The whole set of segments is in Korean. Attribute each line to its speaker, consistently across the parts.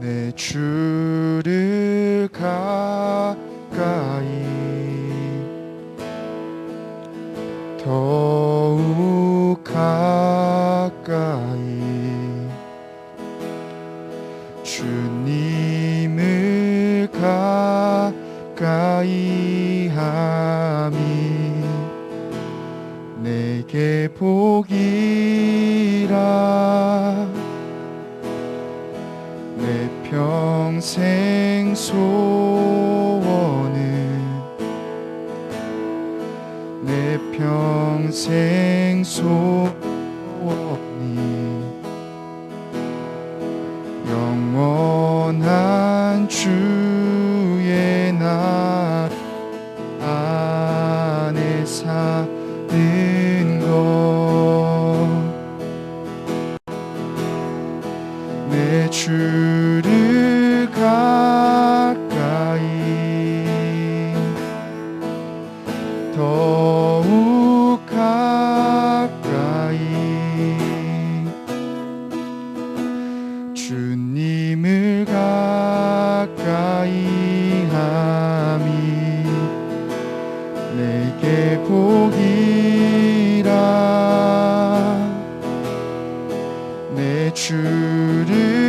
Speaker 1: 내 주를 가까이 더욱 가까이 주님을 가까이 함이 내게 복이 내 평생 소원은 내 평생 소원이 영원한 주의 나 안에 사는 내 주를 주를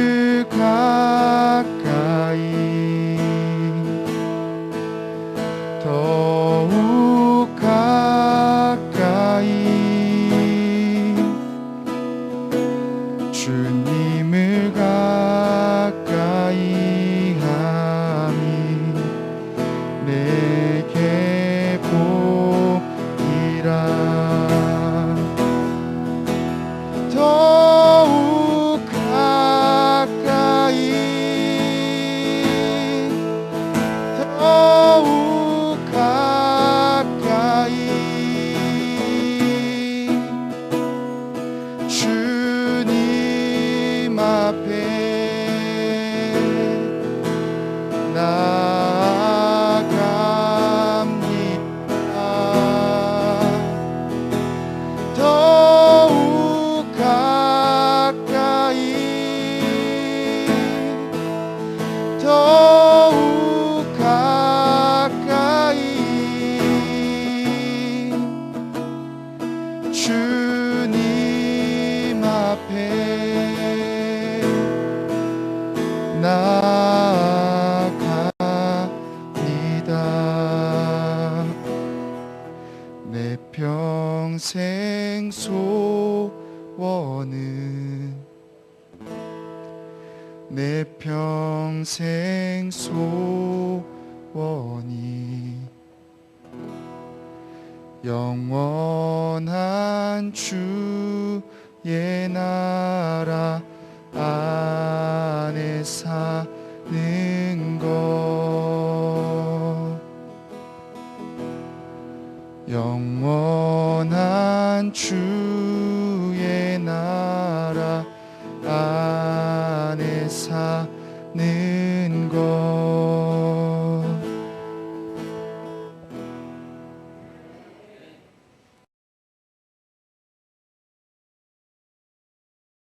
Speaker 1: 더욱 가까이 주님 앞에 나갑니다. 내 평생 소원은 내 평생 소원이 영원한 주의 나라 안에 사는 것. 영원한 주의 나라 사는 것